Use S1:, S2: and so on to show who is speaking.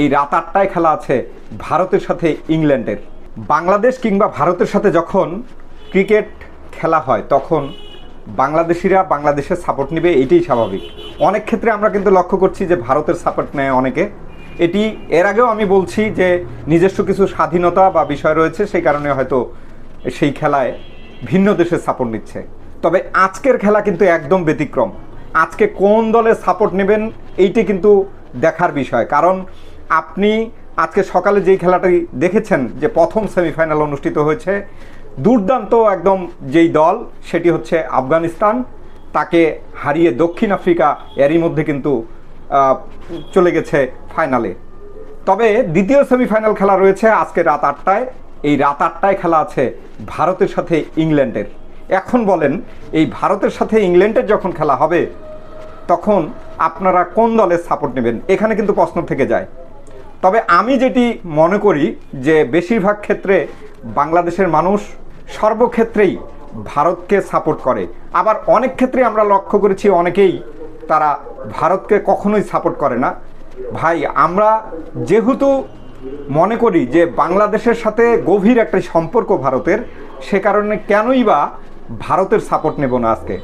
S1: এই রাত আটটায় খেলা আছে ভারতের সাথে ইংল্যান্ডের। বাংলাদেশ কিংবা ভারতের সাথে যখন ক্রিকেট খেলা হয়, তখন বাংলাদেশিরা বাংলাদেশের সাপোর্ট নেবে, এটাই স্বাভাবিক। অনেক ক্ষেত্রে আমরা কিন্তু লক্ষ্য করছি যে ভারতের সাপোর্ট নেয় অনেকে। এটি এর আগেও আমি বলছি যে নিজস্ব কিছু স্বাধীনতা বা বিষয় রয়েছে, সেই কারণে হয়তো সেই খেলায় ভিন্ন দেশের সাপোর্ট নিচ্ছে। তবে আজকের খেলা কিন্তু একদম ব্যতিক্রম। আজকে কোন দলের সাপোর্ট নেবেন, এইটি কিন্তু দেখার বিষয়। কারণ আপনি আজকে সকালে যেই খেলাটি দেখেছেন, যে প্রথম সেমিফাইনাল অনুষ্ঠিত হয়েছে, দুর্দান্ত একদম যেই দল, সেটি হচ্ছে আফগানিস্তান। তাকে হারিয়ে দক্ষিণ আফ্রিকা এরই মধ্যে কিন্তু চলে গেছে ফাইনালে। তবে দ্বিতীয় সেমিফাইনাল খেলা রয়েছে আজকে রাত আটটায়। এই রাত আটটায় খেলা আছে ভারতের সাথে ইংল্যান্ডের। এখন বলেন, এই ভারতের সাথে ইংল্যান্ডের যখন খেলা হবে, তখন আপনারা কোন দলের সাপোর্ট নেবেন? এখানে কিন্তু প্রশ্ন থেকে যায়। তবে আমি যেটি মনে করি যে বেশিরভাগ ক্ষেত্রে বাংলাদেশের মানুষ সর্বক্ষেত্রেই ভারতকে সাপোর্ট করে। আবার অনেক ক্ষেত্রে আমরা লক্ষ্য করেছি অনেকেই তারা ভারতকে কখনোই সাপোর্ট করে না। ভাই, আমরা যেহেতু মনে করি যে বাংলাদেশের সাথে গভীর একটা সম্পর্ক ভারতের, সে কারণে কেনই বা ভারতের সাপোর্ট নেব না আজকে?